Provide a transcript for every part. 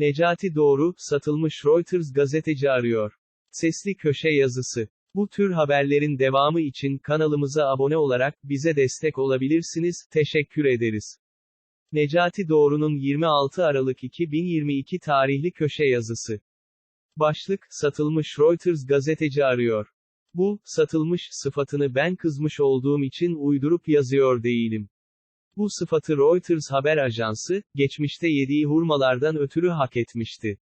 Necati Doğru, satılmış Reuters gazeteci arıyor. Sesli köşe yazısı. Bu tür haberlerin devamı için kanalımıza abone olarak bize destek olabilirsiniz. Teşekkür ederiz. Necati Doğru'nun 26 Aralık 2022 tarihli köşe yazısı. Başlık, satılmış Reuters gazeteci arıyor. Bu, satılmış sıfatını ben kızmış olduğum için uydurup yazıyor değilim. Bu sıfatı Reuters haber ajansı, geçmişte yediği hurmalardan ötürü hak etmişti.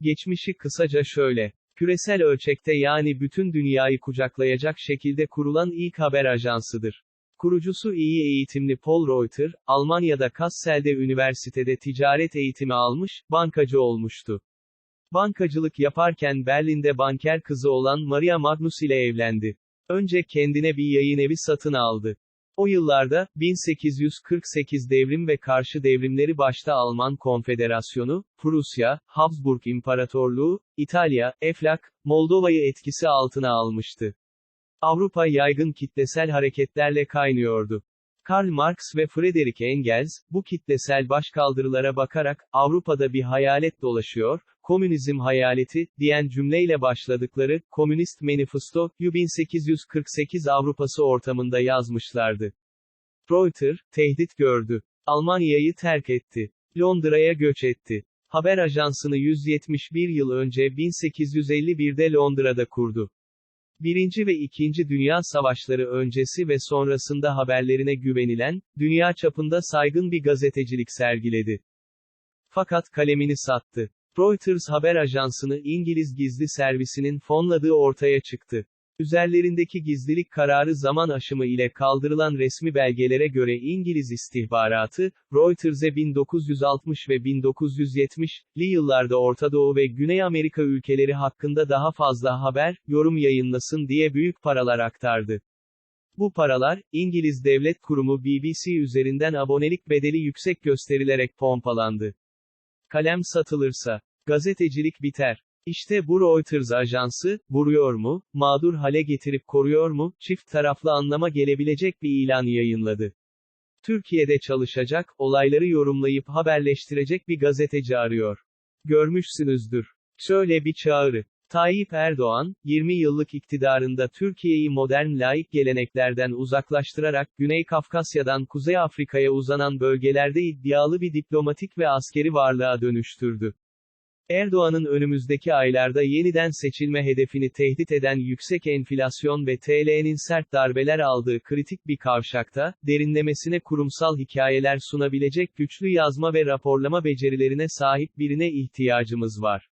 Geçmişi kısaca şöyle. Küresel ölçekte yani bütün dünyayı kucaklayacak şekilde kurulan ilk haber ajansıdır. Kurucusu iyi eğitimli Paul Reuter, Almanya'da Kassel'de üniversitede ticaret eğitimi almış, bankacı olmuştu. Bankacılık yaparken Berlin'de banker kızı olan Maria Magnus ile evlendi. Önce kendine bir yayın evi satın aldı. O yıllarda, 1848 devrim ve karşı devrimleri başta Alman Konfederasyonu, Prusya, Habsburg İmparatorluğu, İtalya, Eflak, Moldova'yı etkisi altına almıştı. Avrupa yaygın kitlesel hareketlerle kaynıyordu. Karl Marx ve Friedrich Engels, bu kitlesel başkaldırılara bakarak, Avrupa'da bir hayalet dolaşıyor, komünizm hayaleti, diyen cümleyle başladıkları, Komünist Manifesto, 1848 Avrupası ortamında yazmışlardı. Reuter, tehdit gördü. Almanya'yı terk etti. Londra'ya göç etti. Haber ajansını 171 yıl önce 1851'de Londra'da kurdu. Birinci ve İkinci Dünya Savaşları öncesi ve sonrasında haberlerine güvenilen, dünya çapında saygın bir gazetecilik sergiledi. Fakat kalemini sattı. Reuters haber ajansını İngiliz gizli servisinin fonladığı ortaya çıktı. Üzerlerindeki gizlilik kararı zaman aşımı ile kaldırılan resmi belgelere göre İngiliz istihbaratı, Reuters'e 1960 ve 1970'li yıllarda Orta Doğu ve Güney Amerika ülkeleri hakkında daha fazla haber, yorum yayınlasın diye büyük paralar aktardı. Bu paralar, İngiliz devlet kurumu BBC üzerinden abonelik bedeli yüksek gösterilerek pompalandı. Kalem satılırsa, gazetecilik biter. İşte bu Reuters ajansı, vuruyor mu, mağdur hale getirip koruyor mu, çift taraflı anlama gelebilecek bir ilan yayınladı. Türkiye'de çalışacak, olayları yorumlayıp haberleştirecek bir gazeteci arıyor. Görmüşsünüzdür. Şöyle bir çağrı. Tayyip Erdoğan, 20 yıllık iktidarında Türkiye'yi modern laik geleneklerden uzaklaştırarak Güney Kafkasya'dan Kuzey Afrika'ya uzanan bölgelerde iddialı bir diplomatik ve askeri varlığa dönüştürdü. Erdoğan'ın önümüzdeki aylarda yeniden seçilme hedefini tehdit eden yüksek enflasyon ve TL'nin sert darbeler aldığı kritik bir kavşakta, derinlemesine kurumsal hikayeler sunabilecek güçlü yazma ve raporlama becerilerine sahip birine ihtiyacımız var.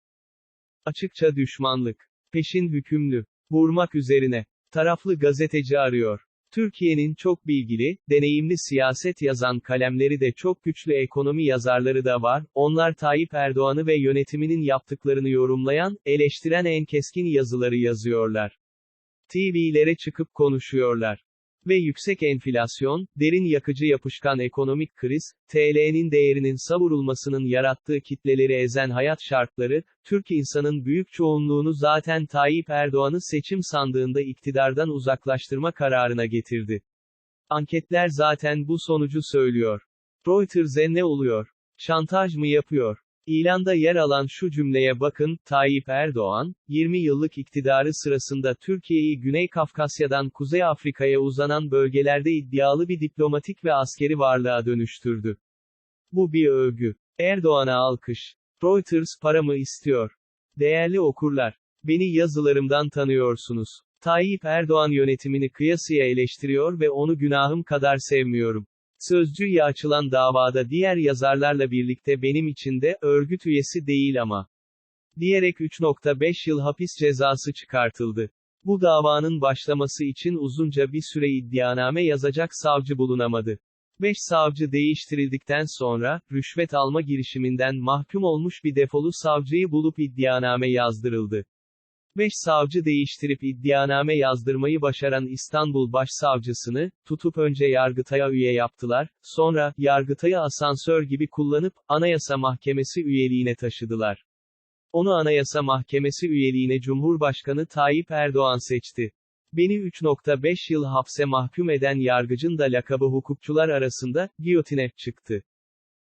Açıkça düşmanlık, peşin hükümlü, vurmak üzerine, taraflı gazeteci arıyor. Türkiye'nin çok bilgili, deneyimli siyaset yazan kalemleri de çok güçlü ekonomi yazarları da var, onlar Tayyip Erdoğan'ı ve yönetiminin yaptıklarını yorumlayan, eleştiren en keskin yazıları yazıyorlar. TV'lere çıkıp konuşuyorlar. Ve yüksek enflasyon, derin yakıcı yapışkan ekonomik kriz, TL'nin değerinin savurulmasının yarattığı kitleleri ezen hayat şartları, Türk insanın büyük çoğunluğunu zaten Tayyip Erdoğan'ı seçim sandığında iktidardan uzaklaştırma kararına getirdi. Anketler zaten bu sonucu söylüyor. Reuters'e ne oluyor? Şantaj mı yapıyor? İlanda yer alan şu cümleye bakın, Tayyip Erdoğan, 20 yıllık iktidarı sırasında Türkiye'yi Güney Kafkasya'dan Kuzey Afrika'ya uzanan bölgelerde iddialı bir diplomatik ve askeri varlığa dönüştürdü. Bu bir övgü. Erdoğan'a alkış. Reuters paramı istiyor. Değerli okurlar, beni yazılarımdan tanıyorsunuz. Tayyip Erdoğan yönetimini kıyasıya eleştiriyor ve onu günahım kadar sevmiyorum. Sözcüye açılan davada diğer yazarlarla birlikte benim için de, örgüt üyesi değil ama. Diyerek 3.5 yıl hapis cezası çıkartıldı. Bu davanın başlaması için uzunca bir süre iddianame yazacak savcı bulunamadı. 5 savcı değiştirildikten sonra, rüşvet alma girişiminden mahkum olmuş bir defolu savcıyı bulup iddianame yazdırıldı. 5 savcı değiştirip iddianame yazdırmayı başaran İstanbul Başsavcısını, tutup önce Yargıtay'a üye yaptılar, sonra, Yargıtay'ı asansör gibi kullanıp, Anayasa Mahkemesi üyeliğine taşıdılar. Onu Anayasa Mahkemesi üyeliğine Cumhurbaşkanı Tayyip Erdoğan seçti. Beni 3.5 yıl hapse mahkum eden yargıcın da lakabı hukukçular arasında, giyotine, çıktı.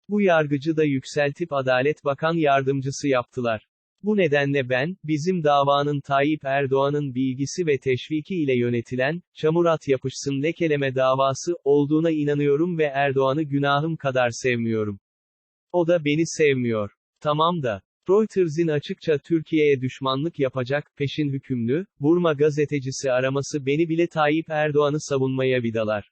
Bu yargıcı da yükseltip Adalet Bakan Yardımcısı yaptılar. Bu nedenle ben, bizim davanın Tayyip Erdoğan'ın bilgisi ve teşviki ile yönetilen, çamur at yapışsın lekeleme davası, olduğuna inanıyorum ve Erdoğan'ı günahım kadar sevmiyorum. O da beni sevmiyor. Tamam da, Reuters'in açıkça Türkiye'ye düşmanlık yapacak, peşin hükümlü, Burma gazetecisi araması beni bile Tayyip Erdoğan'ı savunmaya vidalar.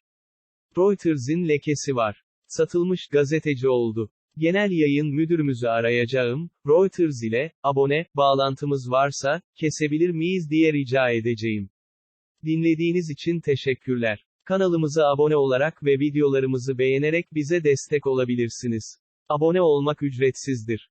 Reuters'in lekesi var. Satılmış gazeteci oldu. Genel yayın müdürümüzü arayacağım, Reuters ile, abone, bağlantımız varsa, kesebilir miyiz diye rica edeceğim. Dinlediğiniz için teşekkürler. Kanalımıza abone olarak ve videolarımızı beğenerek bize destek olabilirsiniz. Abone olmak ücretsizdir.